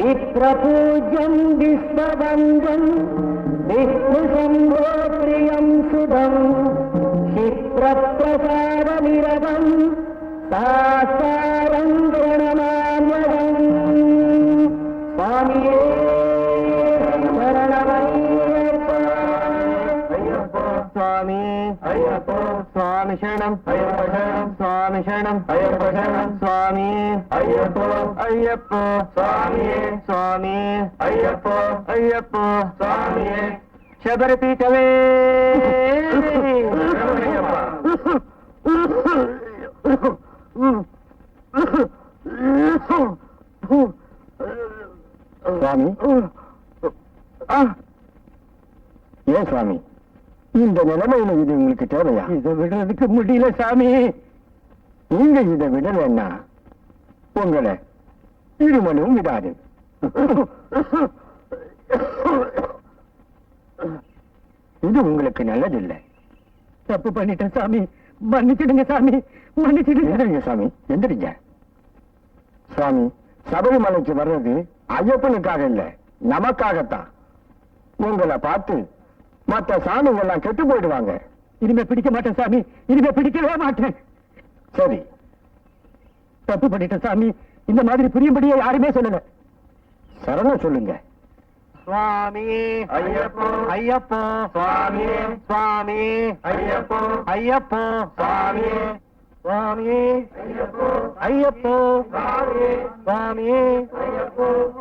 విప్రపూజ్యం విశ్వవందం విష్ణుశంభో ప్రియం సుధం క్షిప్రప్రసారమిరవం సాసారం గణ சுவாமி சரணம். சுவாமி சரணம். சுவாமி. ஐயப்போ ஐயப்போ. சுவாமியே சுவாமி. ஐயப்போ ஐயப்போ. சுவாமியே சபரபீட்டவே. சுவாமி. ஏன் சுவாமி? இந்த நிலைமையில இது உங்களுக்கு தேவையா? இதை விடுறதுக்கு முடியல சாமி. நீங்க இதை விடலன்னா உங்களை இருமலும் விடாது. இது உங்களுக்கு நல்லதில்லை. தப்பு பண்ணிட்டேன் சாமி. மன்னிச்சிடுங்க சாமி. மன்னிச்சிடுங்க. எந்திரிங்க சாமி. எந்திரிங்க. சுவாமி சபரிமலைக்கு வர்றது ஐயப்பனுக்காக இல்ல நமக்காகத்தான். உங்களை பார்த்து மற்ற சாமிங்க எல்லாம் கெட்டு போயிடுவாங்க. இனிமே பிடிக்க மாட்டேன் சாமி. இனிமே பிடிக்கவே மாட்டேன். சரி. தப்பு பண்ணிட்டேன் சாமி. இந்த மாதிரி புரியும்படியே யாருமே சொல்லல. சரணம் சொல்லுங்க. சுவாமி ஐயப்போ. ஐயப்போ. சுவாமி. சுவாமி ஐயப்போ. ஐயப்போ. சுவாமி. சுவாமி ஐயப்போ. ஐயப்போ சுவாமி. சுவாமி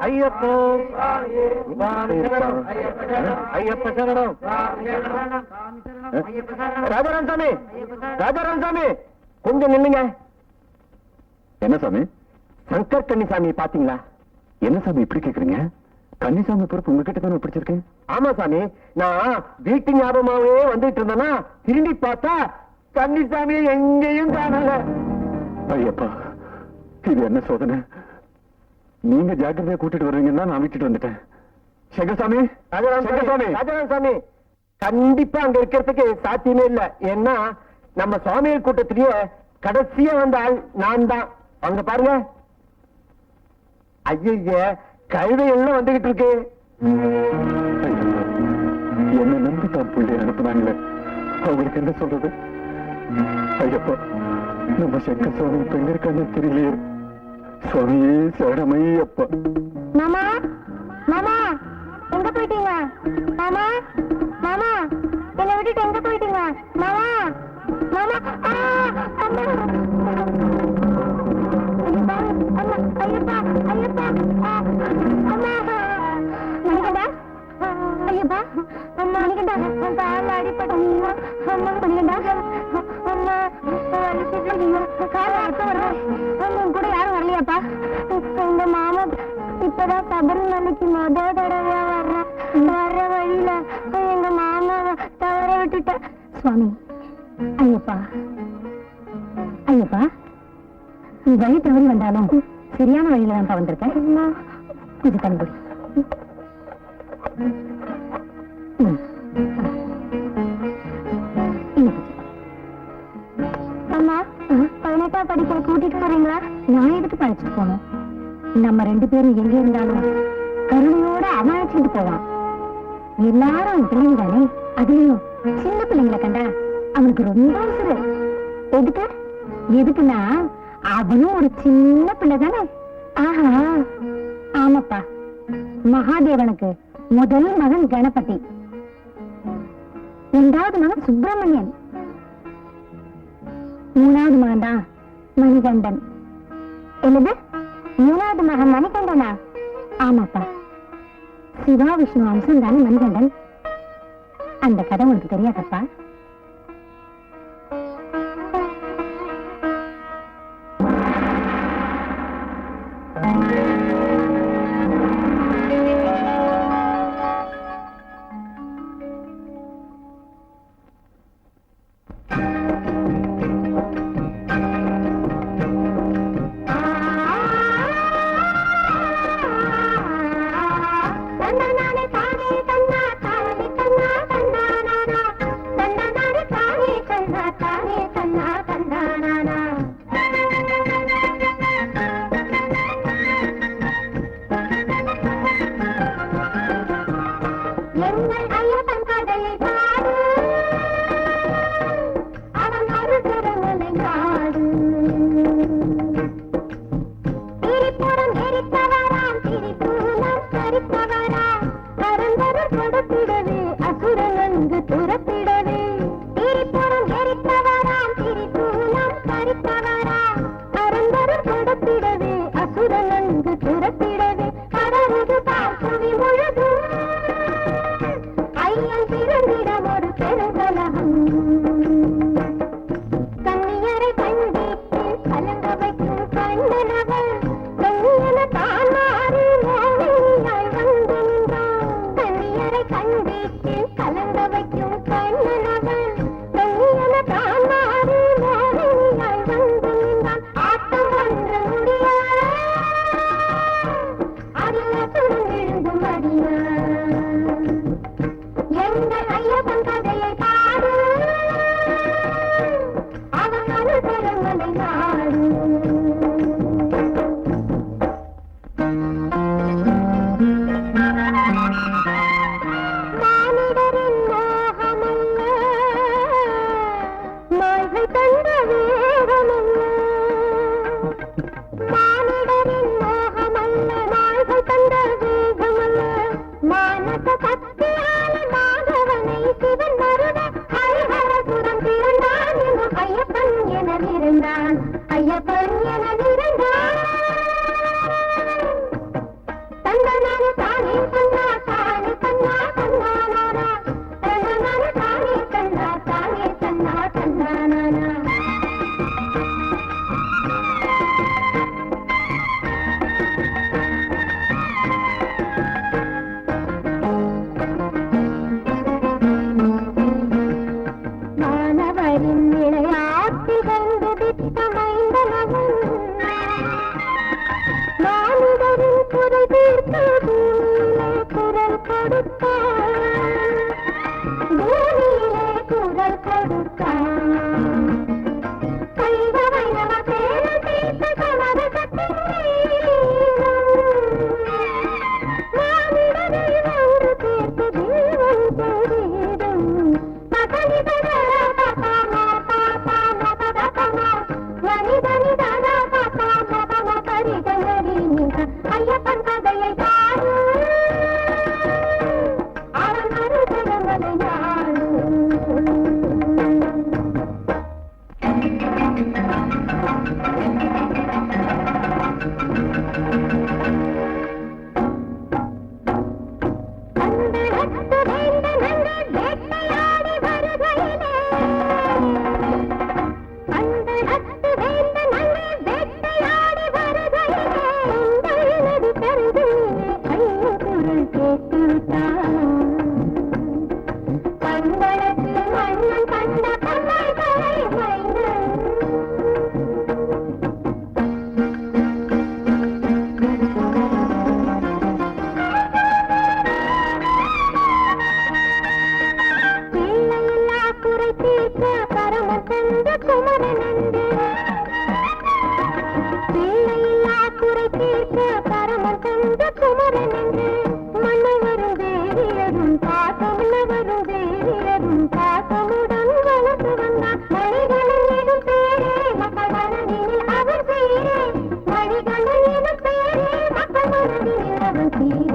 ஐயப்போ. சரணம். ஐயப்ப சரணம் ராஜாராம் சாமி ராஜாராம் சாமி கொஞ்சம் நில்லுங்க என்ன சாமி சங்கர் கன்னிசாமி பாத்தீங்களா என்ன சாமி இப்படி கேக்குறீங்க கன்னிசாமி பொறுப்பு உங்ககிட்ட தானே பிடிச்சிருக்கேன் ஆமா சாமி நான் வீட்டு ஞாபகமாவே வந்துட்டு இருந்தேன்னா திரும்பி பார்த்தா கன்னிசாமி எங்கேயும் காணல. ஐயப்பா இது என்ன சோதனை? நீங்க ஜாக்கிரதையா கூட்டிட்டு வர்றீங்கன்னா நான் விட்டுட்டு வந்துட்டேன். சங்கசாமி சங்கசாமி ராஜாராமசாமி கண்டிப்பா அங்க இருக்கிறதுக்கு சாத்தியமே இல்ல. ஏன்னா நம்ம சுவாமியல் கூட்டத்திலேயே கடைசியா வந்த ஆள் நான் தான். அங்க பாருங்க. ஐய கழுதை எல்லாம் வந்துகிட்டு இருக்கு. என்ன நம்பி தான் புள்ளி அனுப்புனாங்களே. அவங்களுக்கு என்ன சொல்றது? ஐயப்பா நம்ம சங்கர் சுவாமி இப்ப எங்க இருக்கான்னு தெரியலையே சுவாமியே சரணமையப்பா மாமா மாமா எங்க போயிட்டீங்க? மாமா மாமா என்னை விட்டுட்டு எங்க போயிட்டீங்க? மாமா மாமா அம்மா. ஐயப்பா, அம்மா, ஐயப்பா, ஐயப்பா, ஆ, அம்மா. மணிகண்டா ஐயப்பா அம்மா மணிகண்டா உன் கால அடிப்பட்ட அம்மா மணிகண்டா. வழியில தான் வந்திருக்கேன். படிக்கிற கூட்டிட்டு போறீங்களா? நான் எதுக்கு படிச்சுட்டு போனோம் நம்ம ரெண்டு பேரும் எங்க இருந்தாலும் கருணையோட அவன் அழைச்சிட்டு போவான் எல்லாரும் பிள்ளைங்க தானே? அதுலயும் சின்ன பிள்ளைங்களை கண்டா அவனுக்கு ரொம்ப அவசரு எதுக்கு? எதுக்குன்னா அவனும் ஒரு சின்ன பிள்ளை தானே? ஆஹா. ஆமாப்பா. மகாதேவனுக்கு முதல் மகன் கணபதி. இரண்டாவது மகன் சுப்பிரமணியன். மூணாவது மகன் தான் மணிகண்டன். என்னது? மூணாவது மகன் மணிகண்டனா? ஆமாப்பா. சிவா விஷ்ணு அம்சம் தானே மணிகண்டன். அந்த கதை உனக்கு தெரியாதப்பா? இங்கு துரத்திடவே படருது பார்க்குவி முழுதும் இருந்தான் ஐயப்பன் என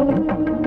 thank you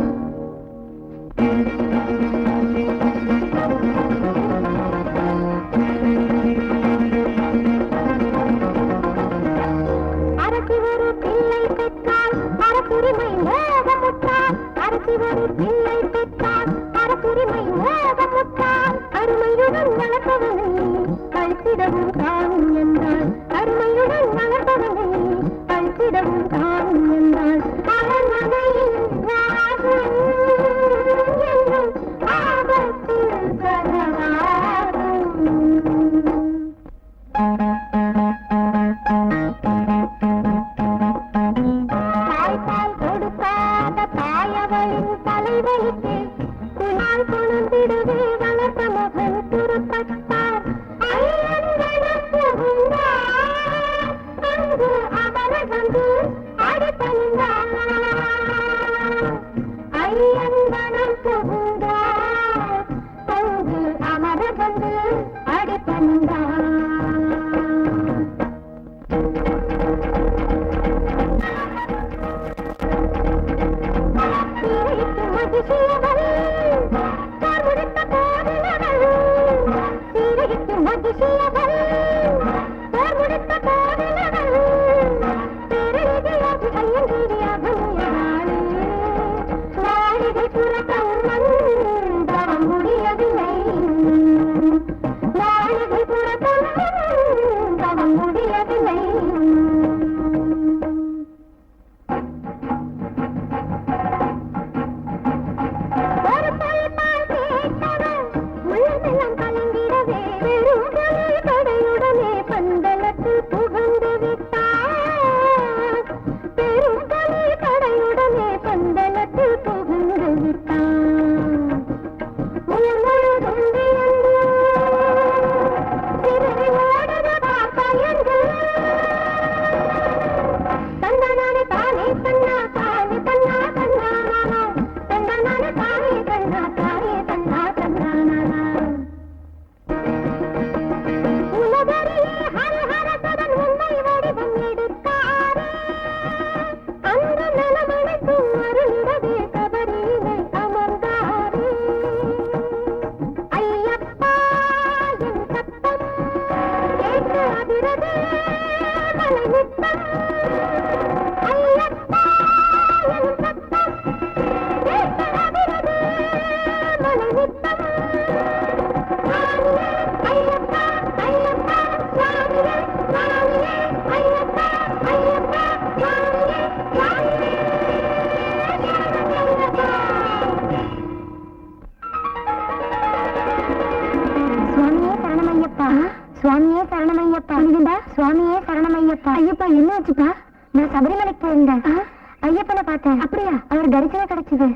புரியுதா சுவாமியே சரணமையப்பா. ஐயப்பா என்ன ஆச்சுப்பா? நான் சபரிமலைக்கு போயிருந்தேன். ஐயப்பனை பார்த்தேன். அப்படியா? அவர் தரிசனம் கிடைச்சது.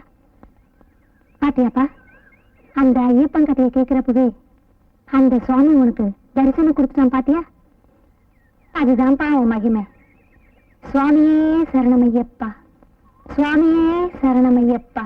பாத்தியாப்பா? அந்த ஐயப்பன் கதையை கேட்கிறப்பவே அந்த சுவாமி உனக்கு தரிசனம் கொடுத்துட்டான் பாத்தியா? அதுதான்ப்பா உன் மகிமை. சுவாமியே சரணமையப்பா. சுவாமியே சரணமையப்பா.